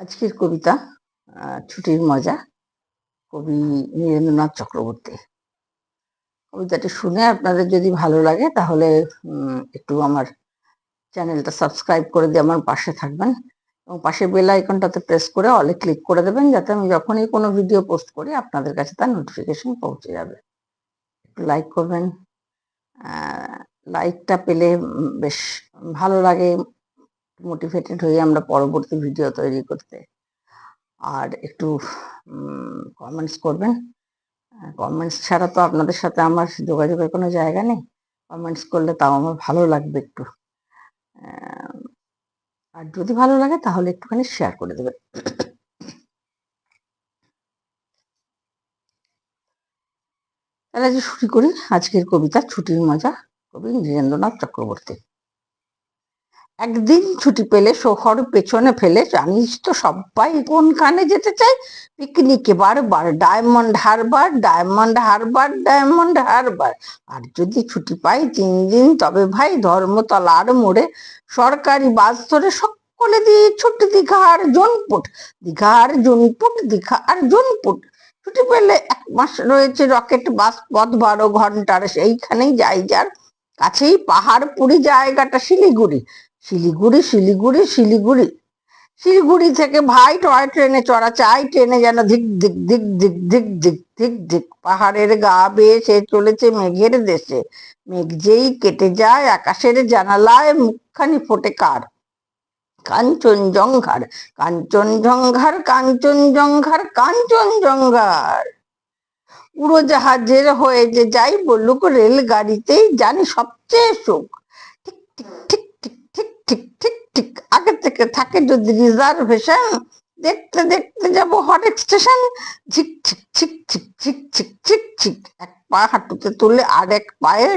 আজকের কবিতা ছুটির মজা, কবি নীরেন্দ্রনাথ চক্রবর্তী। কবিতাটি শুনে আপনাদের যদি ভালো লাগে, তাহলে একটু আমার চ্যানেলটা সাবস্ক্রাইব করে দিয়ে আমার পাশে থাকবেন। এবং পাশে বেল আইকনটাতে প্রেস করে অলে ক্লিক করে দেবেন, যাতে আমি যখনই কোনো ভিডিও পোস্ট করি, আপনাদের কাছে তার নোটিফিকেশন পৌঁছে যাবে। একটু লাইক করবেন। লাইকটা পেলে বেশ ভালো লাগে। মোটিভেটেড হয়ে আমরা পরবর্তী ভিডিও তৈরি করতে। আর একটু কমেন্টস করবেন। কমেন্টস ছাড়া তো আপনাদের সাথে আমার যোগাযোগের কোনো জায়গা নেই। কমেন্টস করলে তাও আমার ভালো লাগবে একটু। আর যদি ভালো লাগে তাহলে একটুখানি শেয়ার করে দেবেন। তাহলে আজ শুরু করি। আজকের কবিতা, ছুটির মজা, কবি নীরেন্দ্রনাথ চক্রবর্তী। একদিন ছুটি পেলে, শহর পেছনে ফেলে, জানিস তো সবাই কোনখানে যেতে চাই পিকনিকে বারবার diamond harbour diamond harbour diamond harbour আর যদি ছুটি পাই তিন দিন, তবে ভাই ধর্মতলার মোড়ে সরকারি বাস ধরে সকলে দিয়ে ছুটি দীঘার জোনপুট। দীঘার জোনপুট, দীঘা আর জোনপুট। ছুটি পেলে এক মাস রয়েছে রকেট, বাস, পথ, বারো ঘণ্টার, সেইখানেই যাই, যার কাছেই পাহাড় পাহাড়পুরি জায়গাটা শিলিগুড়ি। শিলিগুড়ি শিলিগুড়ি শিলিগুড়ি। শিলিগুড়ি থেকে ভাই টয় ট্রেনে চড়া চাই, ট্রেনে যেন ধিক ধিক ধিক ধিক ধিক ধিক ধিক ধিক পাহাড়ের গা বেয়ে সে চলেছে মেঘের দেশে। মেঘ যেই কেটে যায় আকাশের জানালায় মুখখানি ফোটে কার? কাঞ্চনজঙ্ঘার কাঞ্চনজঙ্ঘার কাঞ্চনজঙ্ঘার কাঞ্চনজঙ্ঘার। উড়োজাহাজের হয়ে যে যাই বলুক, রেলগাড়িতেই জানি সবচেয়ে সুখ। ঠিক ঠিক ঠিক ঠিক ঠিক ঠিক আগে থেকে থাকে যদি রিজার্ভেশন দেখতে দেখতে যাব হরেক স্টেশন ঝিক ঝিক ঝিক ঝিক ঝিক ঝিক ঝিক ঝিক, এক পা হাঁটুতে তুলে আর এক পায়ে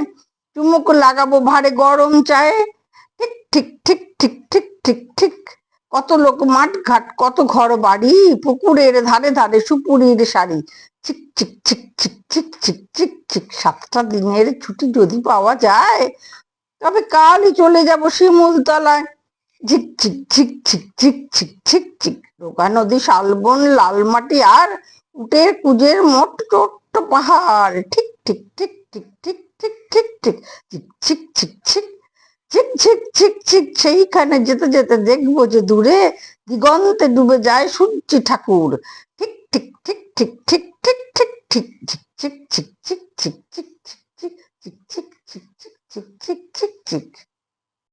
চুমুক লাগাবো ভারে গরম চায়ে। ঠিক ঠিক ঠিক ঠিক ঠিক ঠিক ঠিক, কত লোক মাঠ ঘাট কত ঘর বাড়ি, পুকুরের ধারে ধারে সুপুরির শাড়ি। চিক চিক চিক চিক চিক চিক চিক চিক সাতটা দিনের ছুটি যদি পাওয়া যায়, তবে কালই চলে যাব শিমুলতলায়। ঝিক ঝিক ঝিক ঝিক ঝিক ঝিক ঝিক ঝিক রোগা নদী শালবন লালমাটি আর উটের কুজের মোট ছোট্ট পাহাড় ঠিক ঠিক ঠিক ঠিক ঠিক ঠিক ঠিক ঠিক ঝিক ঝিক ঝিক ঝিক ঝিক ঝিক ঝিক ঝিক সেইখানে যেতে যেতে দেখব যে দূরে দিগন্তে ডুবে যায় সূর্যি ঠাকুর ঠিক ঠিক ঠিক ঠিক ঠিক ঠিক ঠিক ঠিক ঝিক ঝিক ঝিক ঝিক ঝিক ঝিক ঝিক ঝিক ঝিক ঝিক ঝিক ঝিক ঝিক ঝিক ঝিক